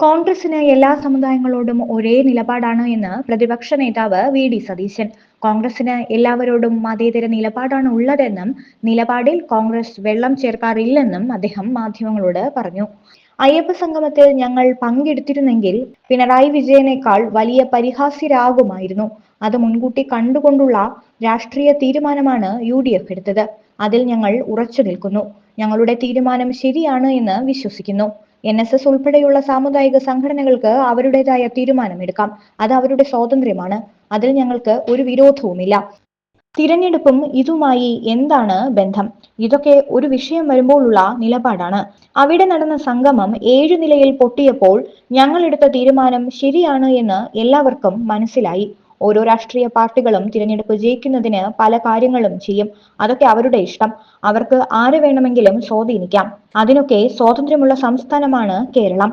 കോൺഗ്രസിന് എല്ലാ സമുദായങ്ങളോടും ഒരേ നിലപാടാണ് എന്ന് പ്രതിപക്ഷ നേതാവ് വി ഡി സതീശൻ. കോൺഗ്രസിന് എല്ലാവരോടും മതേതര നിലപാടാണ് ഉള്ളതെന്നും നിലപാടിൽ കോൺഗ്രസ് വെള്ളം ചേർക്കാറില്ലെന്നും അദ്ദേഹം മാധ്യമങ്ങളോട് പറഞ്ഞു. അയ്യപ്പ സംഗമത്തിൽ ഞങ്ങൾ പങ്കെടുത്തിരുന്നെങ്കിൽ പിണറായി വിജയനേക്കാൾ വലിയ പരിഹാസ്യരാകുമായിരുന്നു. അത് മുൻകൂട്ടി കണ്ടുകൊണ്ടുള്ള രാഷ്ട്രീയ തീരുമാനമാണ് യു ഡി എഫ് എടുത്തത്. അതിൽ ഞങ്ങൾ ഉറച്ചു നിൽക്കുന്നു. ഞങ്ങളുടെ തീരുമാനം ശരിയാണ് എന്ന് വിശ്വസിക്കുന്നു. എൻ എസ് എസ് ഉൾപ്പെടെയുള്ള സാമുദായിക സംഘടനകൾക്ക് അവരുടേതായ തീരുമാനമെടുക്കാം. അത് അവരുടെ സ്വാതന്ത്ര്യമാണ്. അതിൽ ഞങ്ങൾക്ക് ഒരു വിരോധവുമില്ല. തിരഞ്ഞെടുപ്പും ഇതുമായി എന്താണ് ബന്ധം? ഇതൊക്കെ ഒരു വിഷയം വരുമ്പോഴുള്ള നിലപാടാണ്. അവിടെ നടന്ന സംഗമം ഏഴു നിലയിൽ പൊട്ടിയപ്പോൾ ഞങ്ങൾ എടുത്ത തീരുമാനം ശരിയാണ് എന്ന് എല്ലാവർക്കും മനസ്സിലായി. ഓരോ രാഷ്ട്രീയ പാർട്ടികളും തിരഞ്ഞെടുപ്പ് ജയിക്കുന്നതിന് പല കാര്യങ്ങളും ചെയ്യും. അതൊക്കെ അവരുടെ ഇഷ്ടം. അവർക്ക് ആര് വേണമെങ്കിലും സ്വാധീനിക്കാം. അതിനൊക്കെ സ്വാതന്ത്ര്യമുള്ള സംസ്ഥാനമാണ് കേരളം.